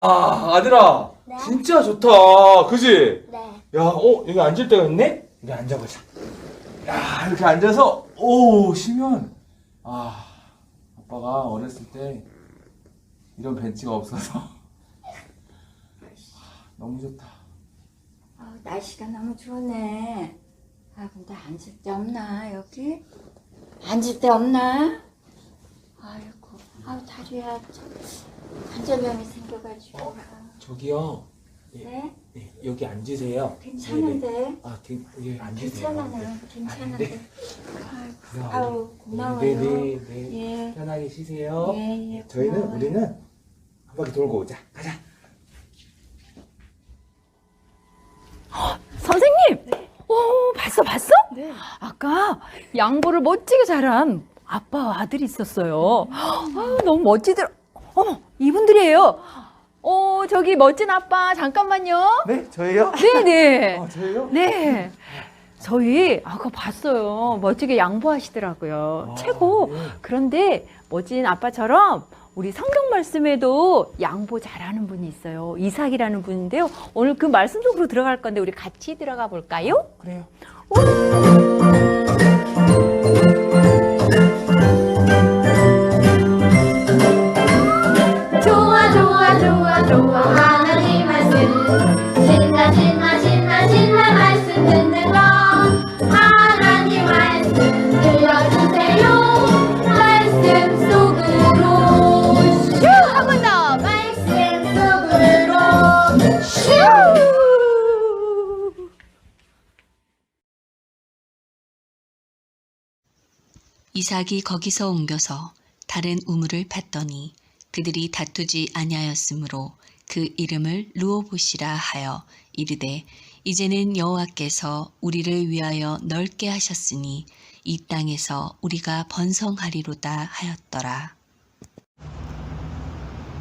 아, 아들아. 네? 진짜 좋다. 그지? 네. 야, 어, 여기 앉을 데가 있네? 여기 앉아보자. 야, 이렇게 앉아서, 오, 쉬면. 아, 아빠가 어렸을 때 이런 벤치가 없어서. 아, 너무 좋다. 아, 날씨가 너무 좋네. 아, 근데 앉을 데 없나, 여기? 앉을 데 없나? 아이고, 아우, 다리야. 참, 관절염이 생겨가지고. 저기요. 네? 네, 여기 앉으세요. 괜찮은데? 네, 네. 아, 괜- 여기 앉으세요. 괜찮아, 네. 는 괜찮은데. 네. 아이고, 아우, 고마워요. 네, 네, 네. 예. 편하게 쉬세요. 예, 예, 저희는 고마워요. 우리는 한 바퀴 돌고 오자. 가자. 선생님! 오, 봤어, 봤어? 아까 양보를 멋지게 잘한 아빠와 아들이 있었어요. 아, 너무 멋지더라. 어머, 이분들이에요. 어, 저기 멋진 아빠, 잠깐만요. 네, 저희요? 네네. 어, 저희요? 네. 저희 아까 봤어요. 멋지게 양보하시더라고요. 아, 최고. 네. 그런데 멋진 아빠처럼 우리 성경 말씀에도 양보 잘하는 분이 있어요. 이삭이라는 분인데요. 오늘 그 말씀 속으로 들어갈 건데 우리 같이 들어가 볼까요? 그래요. 좋 이삭이 거기서 옮겨서 다른 우물을 팠더니 그들이 다투지 아니하였으므로 그 이름을 루오봇이라 하여 이르되 이제는 여호와께서 우리를 위하여 넓게 하셨으니 이 땅에서 우리가 번성하리로다 하였더라.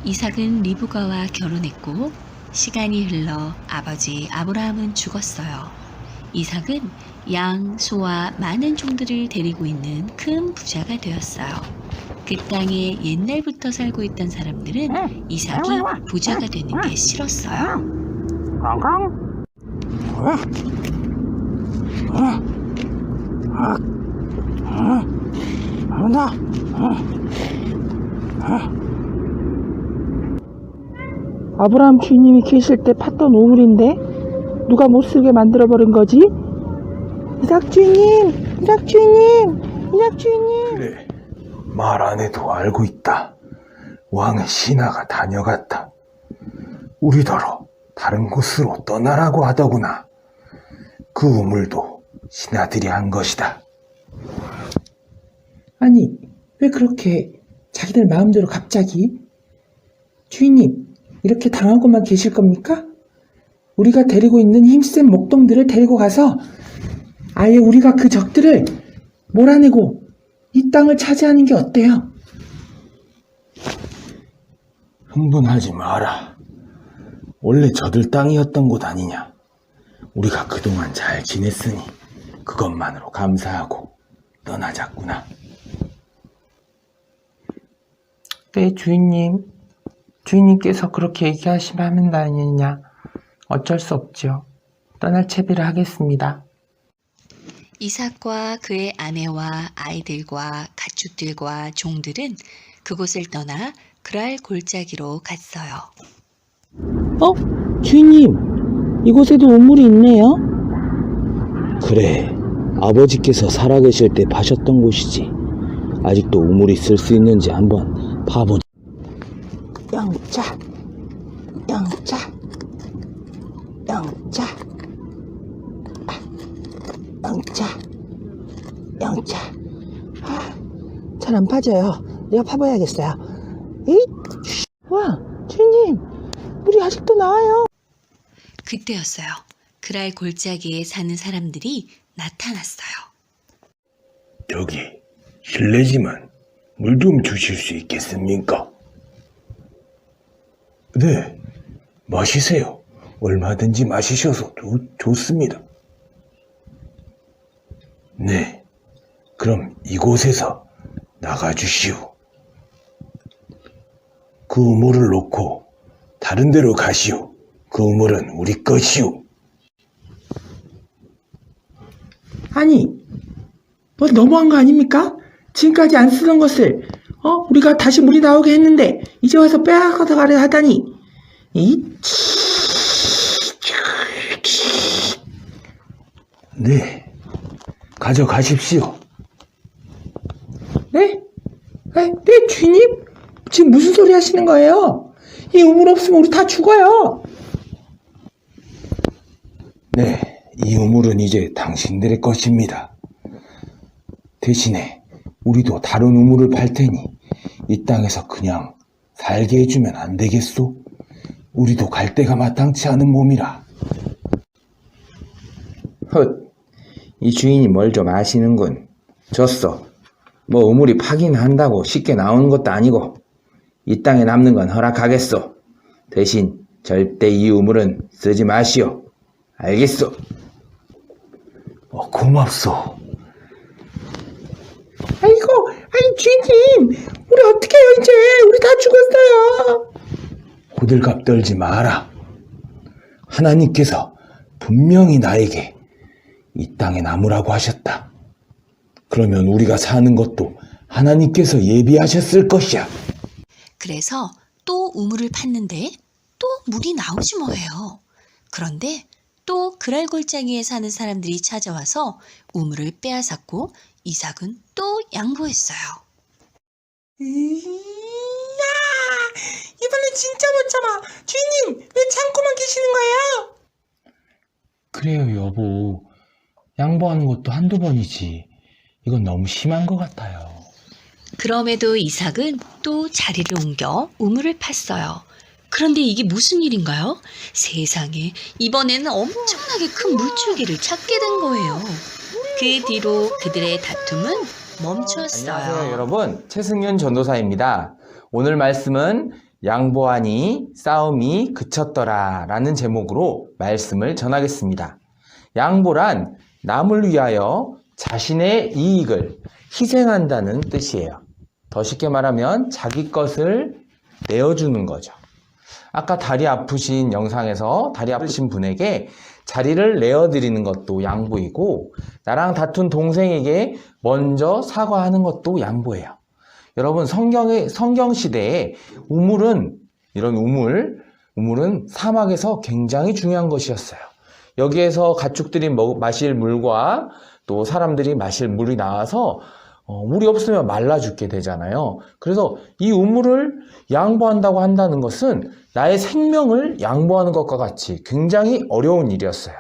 이삭은 리브가와 결혼했고 시간이 흘러 아버지 아브라함은 죽었어요. 이삭은 양, 소와 많은 종들을 데리고 있는 큰 부자가 되었어요. 그 땅에 옛날부터 살고 있던 사람들은 이삭이 부자가 되는 게 싫었어요. 아브라함 주인님이 계실 때 팠던 우물인데 누가 못 쓰게 만들어버린 거지? 이삭 주인님, 이삭 주인님, 이삭 주인님. 그래, 말 안 해도 알고 있다. 왕의 신하가 다녀갔다. 우리더러 다른 곳으로 떠나라고 하더구나. 그 우물도 신하들이 한 것이다. 아니 왜 그렇게 자기들 마음대로 갑자기? 주인님 이렇게 당하고만 계실 겁니까? 우리가 데리고 있는 힘센 목동들을 데리고 가서 아예 우리가 그 적들을 몰아내고 이 땅을 차지하는 게 어때요? 흥분하지 마라. 원래 저들 땅이었던 곳 아니냐. 우리가 그동안 잘 지냈으니 그것만으로 감사하고 떠나자꾸나. 네, 주인님. 주인님께서 그렇게 얘기하시면 하면 다니냐. 어쩔 수 없죠. 떠날 채비를 하겠습니다. 이삭과 그의 아내와 아이들과 가축들과 종들은 그곳을 떠나 그랄 골짜기로 갔어요. 어? 주인님, 이곳에도 우물이 있네요. 그래, 아버지께서 살아계실 때 파셨던 곳이지. 아직도 우물이 쓸수 있는지 한번 파보자. 영자, 영자, 아, 영자, 영자. 아, 잘 안 파져요. 내가 파봐야겠어요. 와, 주인님, 물이 아직도 나와요. 그때였어요. 그랄 골짜기에 사는 사람들이 나타났어요. 여기 실례지만 물 좀 주실 수 있겠습니까? 네, 마시세요. 얼마든지 마시셔서 좋, 좋습니다. 네, 그럼 이곳에서 나가주시오. 그 우물을 놓고 다른 데로 가시오. 그 우물은 우리 것이오. 아니, 뭐 너무한 거 아닙니까? 지금까지 안 쓰던 것을 어 우리가 다시 물이 나오게 했는데 이제 와서 빼앗아서 가려 하다니 이 네, 가져가십시오. 네? 아, 네 주인님 지금 무슨 소리 하시는 거예요? 이 우물 없으면 우리 다 죽어요. 네, 이 우물은 이제 당신들의 것입니다. 대신에 우리도 다른 우물을 팔 테니 이 땅에서 그냥 살게 해주면 안 되겠소? 우리도 갈 데가 마땅치 않은 몸이라. 헛, 이 주인이 뭘 좀 아시는군. 졌어. 뭐 우물이 파기는 한다고 쉽게 나오는 것도 아니고 이 땅에 남는 건 허락하겠소. 대신 절대 이 우물은 쓰지 마시오. 알겠소? 어, 고맙소. 아이고, 아니 주인님, 우리 어떻게 해요 이제? 우리 다 죽었어요. 호들갑 떨지 마라. 하나님께서 분명히 나에게 이 땅에 나무라고 하셨다. 그러면 우리가 사는 것도 하나님께서 예비하셨을 것이야. 그래서 또 우물을 팠는데 또 물이 나오지 뭐예요. 그런데 또 그랄 골짜기에 사는 사람들이 찾아와서 우물을 빼앗았고 이삭은 또 양보했어요. 이야, 이번엔 진짜 못 참아. 주인님, 왜 참고만 계시는 거예요? 그래요, 여보. 양보하는 것도 한두 번이지. 이건 너무 심한 것 같아요. 그럼에도 이삭은 또 자리를 옮겨 우물을 팠어요. 그런데 이게 무슨 일인가요? 세상에 이번에는 엄청나게 큰 물줄기를 찾게 된 거예요. 그 뒤로 그들의 다툼은 멈추었어요. 안녕하세요, 여러분. 최승윤 전도사입니다. 오늘 말씀은 양보하니 싸움이 그쳤더라 라는 제목으로 말씀을 전하겠습니다. 양보란 남을 위하여 자신의 이익을 희생한다는 뜻이에요. 더 쉽게 말하면 자기 것을 내어주는 거죠. 아까 다리 아프신 영상에서 다리 아프신 분에게 자리를 내어드리는 것도 양보이고 나랑 다툰 동생에게 먼저 사과하는 것도 양보예요. 여러분 성경의 성경 시대에 우물은 이런 우물 우물은 사막에서 굉장히 중요한 것이었어요. 여기에서 가축들이 먹, 마실 물과 또 사람들이 마실 물이 나와서 어, 물이 없으면 말라 죽게 되잖아요. 그래서 이 우물을 양보한다고 한다는 것은 나의 생명을 양보하는 것과 같이 굉장히 어려운 일이었어요.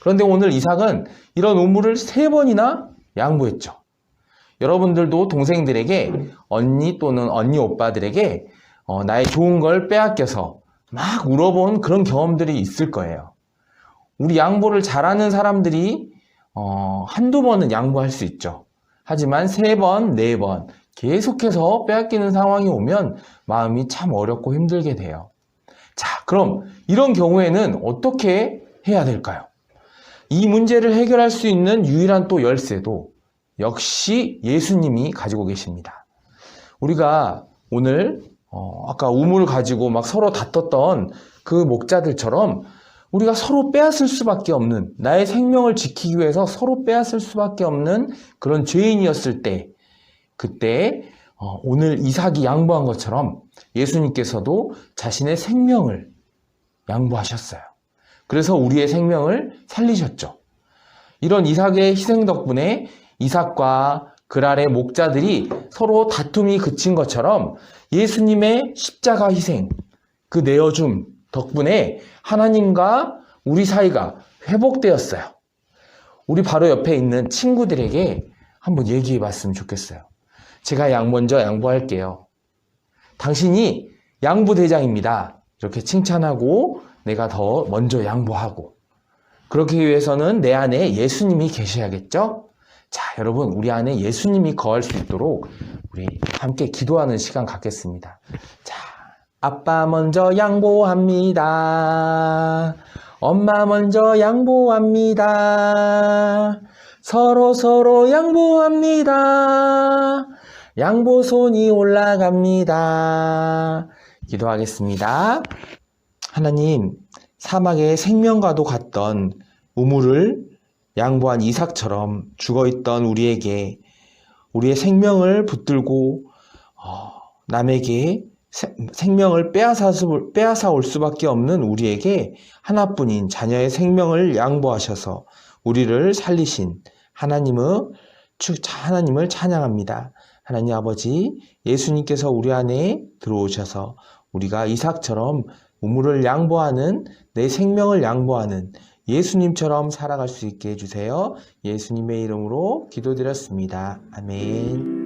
그런데 오늘 이삭은 이런 우물을 세 번이나 양보했죠. 여러분들도 동생들에게 언니 또는 언니 오빠들에게 어, 나의 좋은 걸 빼앗겨서 막 울어본 그런 경험들이 있을 거예요. 우리 양보를 잘하는 사람들이 어, 한두 번은 양보할 수 있죠. 하지만 세 번, 네 번 계속해서 빼앗기는 상황이 오면 마음이 참 어렵고 힘들게 돼요. 자, 그럼 이런 경우에는 어떻게 해야 될까요? 이 문제를 해결할 수 있는 유일한 또 열쇠도 역시 예수님이 가지고 계십니다. 우리가 오늘 어, 아까 우물 가지고 막 서로 다퉜던 그 목자들처럼 우리가 서로 빼앗을 수밖에 없는 나의 생명을 지키기 위해서 서로 빼앗을 수밖에 없는 그런 죄인이었을 때 그때 어, 오늘 이삭이 양보한 것처럼 예수님께서도 자신의 생명을 양보하셨어요. 그래서 우리의 생명을 살리셨죠. 이런 이삭의 희생 덕분에 이삭과 그랄의 목자들이 서로 다툼이 그친 것처럼 예수님의 십자가 희생, 그 내어줌 덕분에 하나님과 우리 사이가 회복되었어요. 우리 바로 옆에 있는 친구들에게 한번 얘기해 봤으면 좋겠어요. 제가 양 먼저 양보할게요. 당신이 양보대장입니다. 이렇게 칭찬하고 내가 더 먼저 양보하고. 그렇기 위해서는 내 안에 예수님이 계셔야겠죠? 자, 여러분, 우리 안에 예수님이 거할 수 있도록 우리 함께 기도하는 시간 갖겠습니다. 자, 아빠 먼저 양보합니다. 엄마 먼저 양보합니다. 서로 서로 양보합니다. 양보 손이 올라갑니다. 기도하겠습니다. 하나님, 사막의 생명과도 같던 우물을 양보한 이삭처럼 죽어 있던 우리에게 우리의 생명을 붙들고 어, 남에게 세- 생명을 빼앗아, 올 수밖에 없는 우리에게 하나뿐인 자녀의 생명을 양보하셔서 우리를 살리신 하나님을 찬양합니다. 하나님 아버지, 예수님께서 우리 안에 들어오셔서 우리가 이삭처럼 우물을 양보하는 내 생명을 양보하는 예수님처럼 살아갈 수 있게 해주세요. 예수님의 이름으로 기도드렸습니다. 아멘.